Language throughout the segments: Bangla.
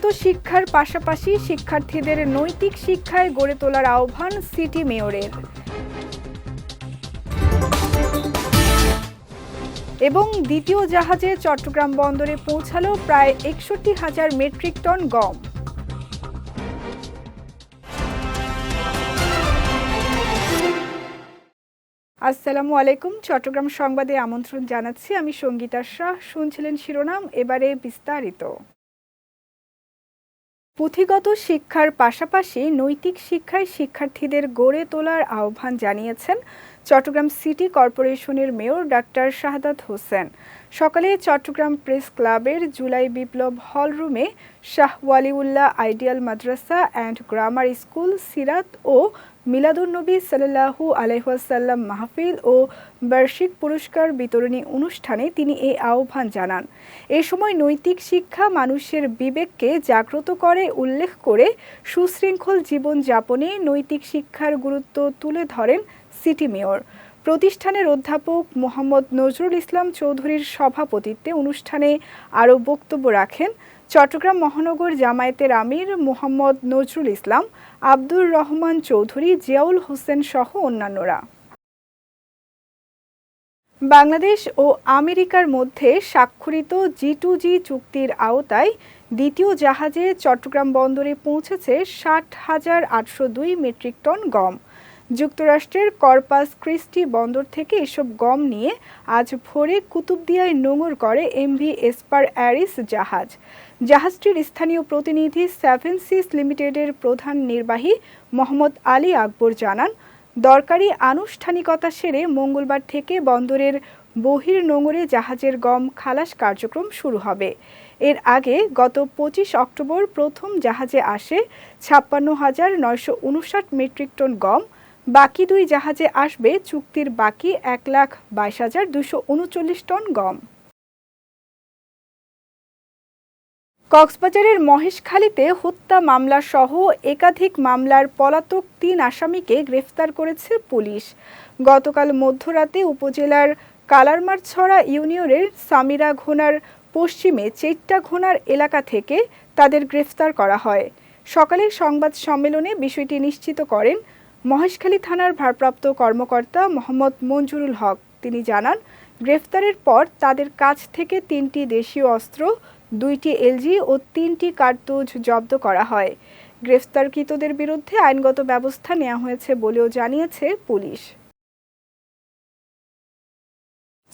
পুঁথিগত শিক্ষার পাশাপাশি শিক্ষার্থীদের নৈতিক শিক্ষায় গড়ে তোলার আহ্বান সিটি মেয়রের। এবং দ্বিতীয় জাহাজে চট্টগ্রাম বন্দরে পৌঁছালো প্রায় একষট্টি হাজার মেট্রিক টন গম। আসসালামু আলাইকুম। চট্টগ্রাম সংবাদে আমন্ত্রণ জানাচ্ছি। আমি সঙ্গীতা শাহ, শুনছিলেন শিরোনাম, এবারে বিস্তারিত। পুঁথিগত শিক্ষার পাশাপাশি নৈতিক শিক্ষায় শিক্ষার্থীদের গড়ে তোলার আহ্বান জানিয়েছেন চট্টগ্রাম সিটি কর্পোরেশনের মেয়র ডাক্তার শাহাদাত হোসেন। সকালে চট্টগ্রাম প্রেস ক্লাবের জুলাই বিপ্লব হল রুমে Shah Waliullah ideal Madrasa and grammar school সিরাত ও মিলাদুন্নবী সাল্লাহু আলহাসাল্লাম মাহফিল ও বার্ষিক পুরস্কার বিতরণী অনুষ্ঠানে তিনি এই আহ্বান জানান। এ সময় নৈতিক শিক্ষা মানুষের বিবেককে জাগ্রত করে, উল্লেখ করে সুশৃঙ্খল জীবন যাপনে নৈতিক শিক্ষার গুরুত্ব তুলে ধরেন সিটি মেয়র। প্রতিষ্ঠানের অধ্যাপক মোহাম্মদ নজরুল ইসলাম চৌধুরীর সভাপতিত্বে অনুষ্ঠানে আরও বক্তব্য রাখেন চট্টগ্রাম মহানগর জামায়াতের আমির মোহাম্মদ নজরুল ইসলাম, আব্দুর রহমান চৌধুরী, জিয়াউল হোসেন সহ অন্যান্যরা। বাংলাদেশ ও আমেরিকার মধ্যে স্বাক্ষরিত জি টু জি চুক্তির আওতায় দ্বিতীয় জাহাজে চট্টগ্রাম বন্দরে পৌঁছেছে ষাট হাজার আটশো দুই মেট্রিক টন গম। যুক্তরাষ্ট্রের কর্পাস ক্রিস্টি বন্দর থেকে এসব গম নিয়ে আজ ভোরে কুতুবদিয়ায় নোঙর করে এমভি এসপার অ্যারিস জাহাজ। জাহাজটির স্থানীয় প্রতিনিধি সেভেন সিস লিমিটেডের প্রধান নির্বাহী মোহাম্মদ আলী আকবর জানান, দরকারি আনুষ্ঠানিকতা সেরে মঙ্গলবার থেকে বন্দরের বহির নোঙরে জাহাজের গম খালাস কার্যক্রম শুরু হবে। এর আগে গত পঁচিশ অক্টোবর প্রথম জাহাজে আসে ছাপ্পান্ন হাজার নয়শো উনষাট মেট্রিক টন গম, বাকি দুই জাহাজে আসবে চুক্তির বাকি এক লাখ বাইশ হাজার দুশো উনচল্লিশ টন গম। কক্সবাজারের মহেশখালীতে হত্যা মামলা সহ একাধিক মামলার পলাতক তিন আসামিকে গ্রেফতার করেছে পুলিশ। গতকাল মধ্যরাতে উপজেলার কালারমারছড়া ইউনিয়নের সামিরা ঘোনার পশ্চিমে চেট্টা ঘোনার এলাকা থেকে তাদের গ্রেফতার করা হয়। সকালের সংবাদ সম্মেলনে বিষয়টি নিশ্চিত করেন মহেশখালী থানার ভারপ্রাপ্ত কর্মকর্তা মোহাম্মদ মঞ্জুরুল হক। তিনি জানান, গ্রেফতারের পর তাদের কাছ থেকে তিনটি দেশীয় অস্ত্র দুইটি এলজি ও তিনটি কার্তুজ জব্দ করা হয়। গ্রেফতারকৃতদের বিরুদ্ধে আইনগত ব্যবস্থা নেওয়া হয়েছে বলেও জানিয়েছে পুলিশ।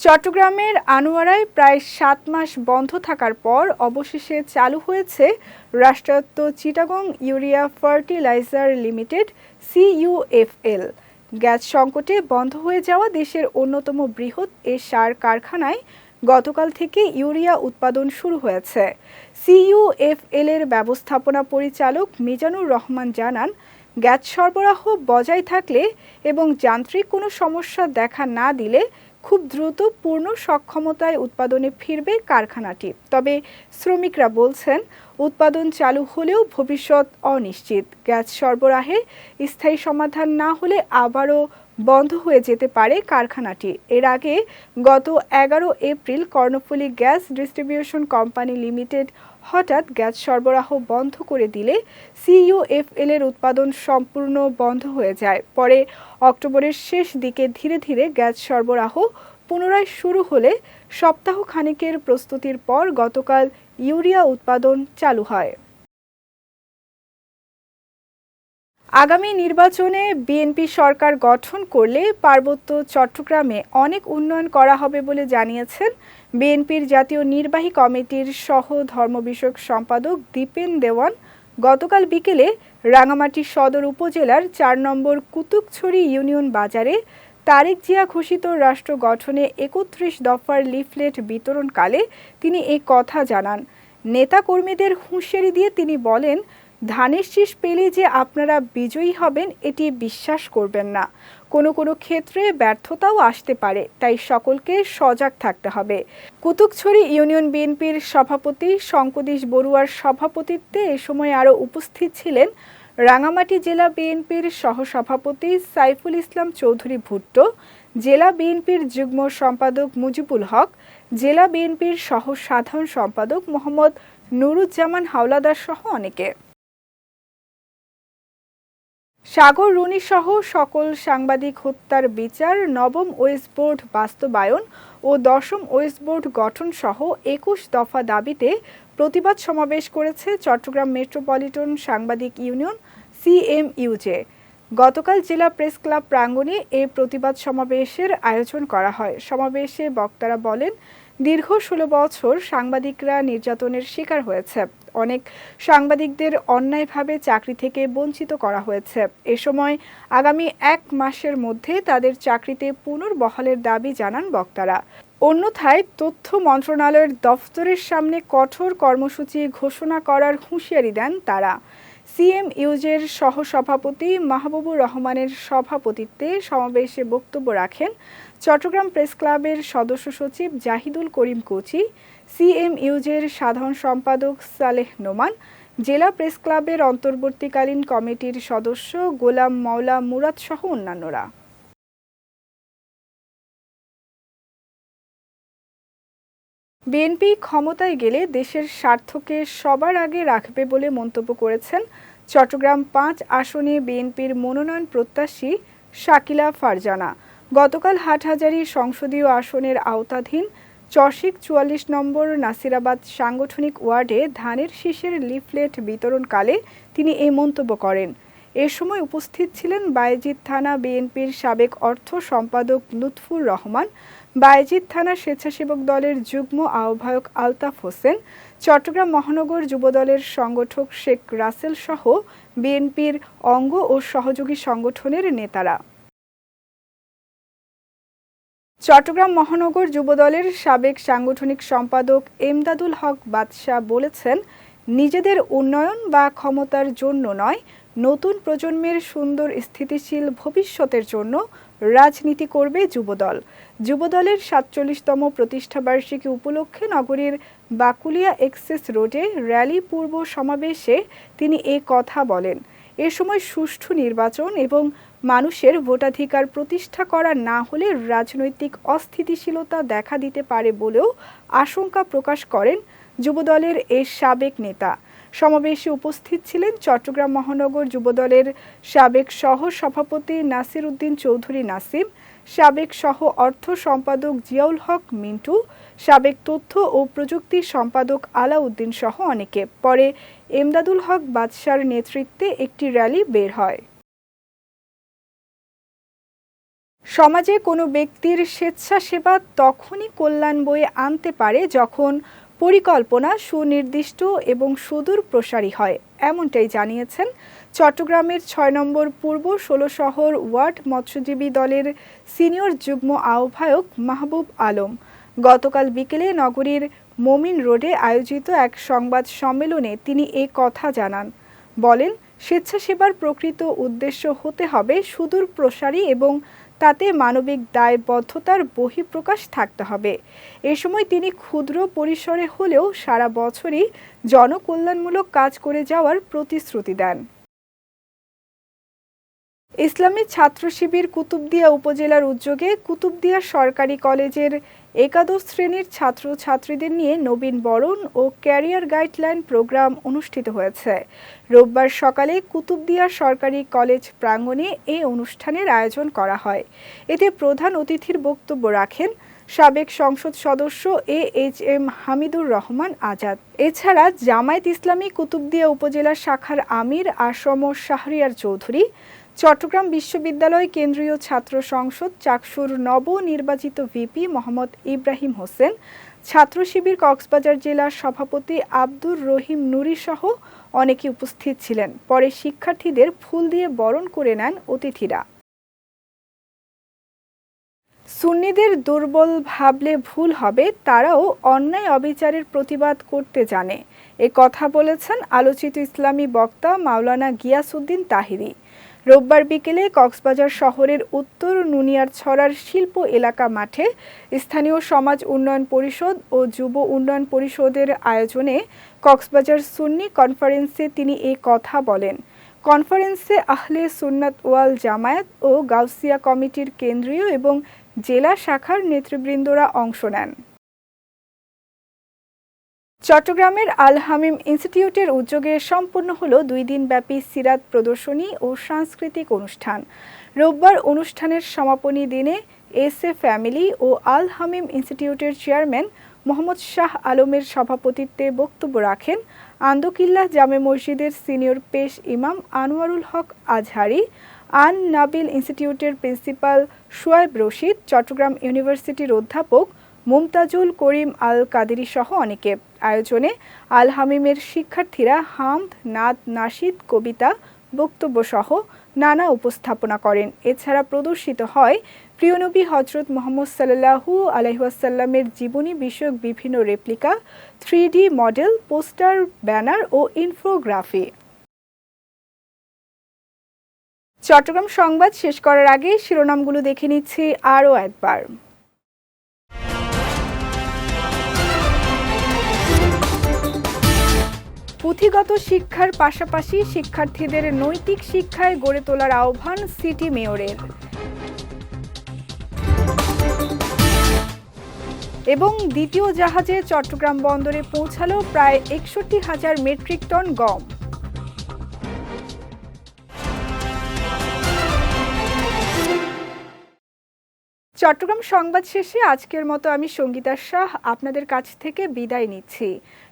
চট্টগ্রামের আনোয়ারায় প্রায় সাত মাস বন্ধ থাকার পর অবশেষে চালু হয়েছে রাষ্ট্রায়ত্ত Chittagong urea fertiliser limited, CUFL. Gas সংকটে বন্ধ হয়ে যাওয়া দেশের অন্যতম বৃহৎ এ সার কারখানায় গতকাল থেকে ইউরিয়া উৎপাদন শুরু হয়েছে। সিইউএফএল এর ব্যবস্থাপনা পরিচালক মিজানুর রহমান জানান, গ্যাস সরবরাহ বজায় থাকলে এবং যান্ত্রিক কোনো সমস্যা দেখা না দিলে খুব দ্রুত পূর্ণ সক্ষমতায় উৎপাদনে ফিরবে কারখানাটি। তবে শ্রমিকরা বলছেন, উৎপাদন চালু হলেও ভবিষ্যৎ অনিশ্চিত। গ্যাস সরবরাহে স্থায়ী সমাধান না হলে আবারও বন্ধ হয়ে যেতে পারে কারখানাটি। এর আগে গত এগারো April Karnaphuli gas distribution company limited হঠাৎ গ্যাস সরবরাহ বন্ধ করে দিলে সিইউএফএল এর উৎপাদন সম্পূর্ণ বন্ধ হয়ে যায়। পরে অক্টোবরের শেষ দিকে ধীরে ধীরে গ্যাস সরবরাহ পুনরায় শুরু হলে সপ্তাহ খানেকের প্রস্তুতির পর গতকাল ইউরিয়া উৎপাদন চালু হয়। আগামী নির্বাচনে বিএনপি সরকার গঠন করলে পার্বত্য চট্টগ্রামে অনেক উন্নয়ন করা হবে বলে জানিয়েছেন বিএনপির জাতীয় নির্বাহী কমিটির সহ ধর্ম বিষয়ক সম্পাদক দীপেন দেওয়ান। গতকাল বিকেলে রাঙামাটি সদর উপজেলার চার নম্বর কুতুকছড়ি ইউনিয়ন বাজারে তারেক জিয়া ঘোষিত রাষ্ট্র গঠনে একত্রিশ দফার লিফলেট বিতরণকালে তিনি এই কথা জানান। নেতাকর্মীদের হুঁশিয়ারি দিয়ে তিনি বলেন ধানের শীষ পেলে যে আপনারা বিজয়ী হবেন, এটি বিশ্বাস করবেন না। কোনো কোনো ক্ষেত্রে ব্যর্থতাও আসতে পারে, তাই সকলকে সজাগ থাকতে হবে। কুতুকছড়ি ইউনিয়ন বিএনপির সভাপতি শঙ্কদেশ বড়ুয়ার সভাপতিত্বে এ সময় আরও উপস্থিত ছিলেন রাঙামাটি জেলা বিএনপির সহসভাপতি সাইফুল ইসলাম চৌধুরী ভুট্টো, জেলা বিএনপির যুগ্ম সম্পাদক মুজিবুল হক, জেলা বিএনপির সহ সাধারণ সম্পাদক মোহাম্মদ নুরুজ্জামান হাওলাদার সহ অনেকে। সাগর রুনি সহ সকল সাংবাদিক হত্যার বিচার, নবম ওয়েস্ট বোর্ড বাস্তবায়ন ও দশম ওয়েস্ট বোর্ড গঠন সহ একুশ দফা দাবিতে প্রতিবাদ সমাবেশ করেছে চট্টগ্রাম মেট্রোপলিটন সাংবাদিক ইউনিয়ন সিএমইউজে। গতকাল জেলা প্রেস ক্লাব প্রাঙ্গণে এ প্রতিবাদ সমাবেশের আয়োজন করা হয়। সমাবেশে বক্তারা বলেন, দীর্ঘ ষোলো বছর সাংবাদিকরা নির্যাতনের শিকার হয়েছে। অনেক সাংবাদিকদের অন্যায়ভাবে চাকরি থেকে বঞ্চিত করা হয়েছে। এ সময় আগামী এক মাসের মধ্যে তাদের চাকরিতে পুনর্বহালের দাবি জানান বক্তারা। অন্যথায় তথ্য মন্ত্রণালয়ের দফতরের সামনে কঠোর কর্মসূচি ঘোষণা করার হুঁশিয়ারি দেন তারা। সিএম ইউজের সহসভাপতি মাহবুবুর রহমানের সভাপতিত্বে সমাবেশে বক্তব্য রাখেন চট্টগ্রাম প্রেস ক্লাবের সদস্য সচিব জাহিদুল করিম কোচি, সিএম ইউজের সাধারণ সম্পাদক সালেহ নোমান, জেলা প্রেস ক্লাবের অন্তর্বর্তীকালীন কমিটির সদস্য গোলাম মাওলা মুরাদ সহ অন্যান্যরা। বিএনপি ক্ষমতায় গেলে দেশের স্বার্থকে সবার আগে রাখবে বলে মন্তব্য করেছেন চট্টগ্রাম পাঁচ আসনে বিএনপির মনোনয়ন প্রত্যাশী শাকিলা ফারজানা। গতকাল হাটহাজারী সংসদীয় আসনের আওতাধীন চশিক চুয়াল্লিশ নম্বর নাসিরাবাদ সাংগঠনিক ওয়ার্ডে ধানের শীষের লিফলেট বিতরণকালে তিনি এই মন্তব্য করেন। এ সময় উপস্থিত ছিলেন বায়েজিদ থানা বিএনপির সাবেক অর্থ সম্পাদক লুৎফুর রহমান বায়েজিদ থানা স্বেচ্ছাসেবক দলের যুগ্ম আহ্বায়ক আলতাফ হোসেন, চট্টগ্রাম মহানগর যুবদলের সংগঠক শেখ রাসেল সহ বিএনপির অঙ্গ ও সহযোগী সংগঠনের নেতারা। চট্টগ্রাম মহানগর যুবদলের সাবেক সাংগঠনিক সম্পাদক এমদাদুল হক বাদশাহ বলেছেন, নিজেদের উন্নয়ন বা ক্ষমতার জন্য নয়, নতুন প্রজন্মের সুন্দর স্থিতিশীল ভবিষ্যতের জন্য রাজনীতি করবে যুবদল। যুবদলের সাতচল্লিশতম প্রতিষ্ঠাবার্ষিকী উপলক্ষে নগরীর বাকুলিয়া এক্সেস রোডে র্যালি পূর্ব সমাবেশে তিনি এ কথা বলেন। এ সময় সুষ্ঠু নির্বাচন এবং মানুষের ভোটাধিকার প্রতিষ্ঠা করা না হলে রাজনৈতিক অস্থিতিশীলতা দেখা দিতে পারে বলেও আশঙ্কা প্রকাশ করেন যুবদলের এ সাবেক নেতা। সমাবেশে উপস্থিত ছিলেন চট্টগ্রাম মহানগর যুবদলের সাবেক সহ সভাপতি নাসির উদ্দিন চৌধুরী নাসিম, সাবেক সহ অর্থ সম্পাদক জিয়াউল হক মিন্টু, সাবেক তথ্য ও প্রযুক্তি সম্পাদক আলাউদ্দিন সহ অনেকে। পরে এমদাদুল হক বাদশার নেতৃত্বে একটি র্যালি বের হয়। সমাজে কোনো ব্যক্তির স্বেচ্ছাসেবা তখনই কল্যাণ বয়ে আনতে পারে যখন পরিকল্পনা সুনির্দিষ্ট এবং সুদূর প্রসারী হয়, এমনটাই জানিয়েছেন চট্টগ্রামের ছয় নম্বর পূর্ব ষোলো শহর ওয়ার্ড মৎস্যজীবী দলের সিনিয়র যুগ্ম আহ্বায়ক মাহবুব আলম। গতকাল বিকেলে নগরীর মোমিন রোডে আয়োজিত এক সংবাদ সম্মেলনে তিনি এ কথা জানান। বলেন, স্বেচ্ছাসেবার প্রকৃত উদ্দেশ্য হতে হবে সুদূর প্রসারী এবং তাতে মানবিক দায়বদ্ধতার বহিঃপ্রকাশ থাকতে হবে। এ সময় তিনি ক্ষুদ্র পরিসরে হলেও সারা বছরই জনকল্যাণমূলক কাজ করে যাওয়ার প্রতিশ্রুতি দেন। ইসলামী ছাত্র শিবির কুতুবদিয়া উপজেলার উদ্যোগে কুতুবদিয়া সরকারি কলেজের একাদশ শ্রেণির ছাত্র ছাত্রীদের নিয়ে নবীন বরণ ও ক্যারিয়ার গাইডলাইন প্রোগ্রাম অনুষ্ঠিত হয়েছে। রোববার সকালে কুতুবদিয়া সরকারি কলেজ প্রাঙ্গণে এই অনুষ্ঠানের আয়োজন করা হয়। এতে প্রধান অতিথির বক্তব্য রাখেন সাবেক সংসদ সদস্য A H M Hamidur Rahman Azad. এছাড়া জামায়াত ইসলামী কুতুবদিয়া উপজেলা শাখার আমির আসম শাহরিয়ার চৌধুরী চট্টগ্রাম বিশ্ববিদ্যালয় কেন্দ্রীয় ছাত্র সংসদ চাকসুর নবনির্বাচিত ভিপি মোহাম্মদ ইব্রাহিম হোসেন, ছাত্র শিবির কক্সবাজার জেলার সভাপতি আব্দুর রহিম নুরি সহ অনেকে উপস্থিত ছিলেন। পরে শিক্ষার্থীদের ফুল দিয়ে বরণ করে নেন অতিথিরা। সুন্নিদের দুর্বল ভাবলে ভুল হবে, তারাও অন্যায় অবিচারের প্রতিবাদ করতে জানে। এ কথা বলেছেন আলোচিত ইসলামী বক্তা মাওলানা গিয়াসুদ্দিন তাহিরি। রোববার বিকেলে কক্সবাজার শহরের উত্তর নুনিয়ার ছড়ার শিল্প এলাকা মাঠে স্থানীয় সমাজ উন্নয়ন পরিষদ ও যুব উন্নয়ন পরিষদের আয়োজনে কক্সবাজার সুন্নি কনফারেন্সে তিনি এ কথা বলেন। কনফারেন্সে আহলে সুন্নাত ওয়াল জামায়াত ও গাউসিয়া কমিটির কেন্দ্রীয় এবং জেলা শাখার নেতৃবৃন্দরা অংশ নেন। চট্টগ্রামের আল হামিম ইনস্টিটিউটের উদ্যোগে সম্পূর্ণ হলো দুই দিনব্যাপী সিরাত প্রদর্শনী ও সাংস্কৃতিক অনুষ্ঠান। রোববার অনুষ্ঠানের সমাপনী দিনে এস এ ফ্যামিলি ও আল হামিম ইনস্টিটিউটের চেয়ারম্যান মোহাম্মদ শাহ আলমের সভাপতিত্বে বক্তব্য রাখেন আন্দকিল্লাহ জামে মসজিদের সিনিয়র পেশ ইমাম আনোয়ারুল হক আজহারি আন নাবিল ইনস্টিটিউটের প্রিন্সিপাল শুয়াইব রশিদ, চট্টগ্রাম ইউনিভার্সিটির অধ্যাপক মুমতাজুল করিম আল কাদেরি সহ অনেকে। আয়োজনে আল হামিমের শিক্ষার্থীরা হামদ, নাদ নাশিদ কবিতা, বক্তব্য সহ নানা উপস্থাপনা করেন। এছাড়া প্রদর্শিত হয় প্রিয়নবী হজরত মোহাম্মদ সাল্লাহু আলহাসাল্লামের জীবনী বিষয়ক বিভিন্ন replica three model poster banner ও ইনফোগ্রাফি চট্টগ্রাম সংবাদ শেষ করার আগে শিরোনামগুলো দেখে নিচ্ছি আরও একবার। পুঁথিগত শিক্ষার পাশাপাশি শিক্ষার্থীদের নৈতিক শিক্ষায় গড়ে তোলার আহ্বান সিটি মেয়রের। এবং দ্বিতীয় জাহাজে চট্টগ্রাম বন্দরে পৌঁছালো প্রায় একষট্টি হাজার মেট্রিক টন গম। চট্টগ্রাম সংবাদ শেষে আজকের মতো আমি সঙ্গীতা শাহ আপনাদের কাছ থেকে বিদায় নিচ্ছি।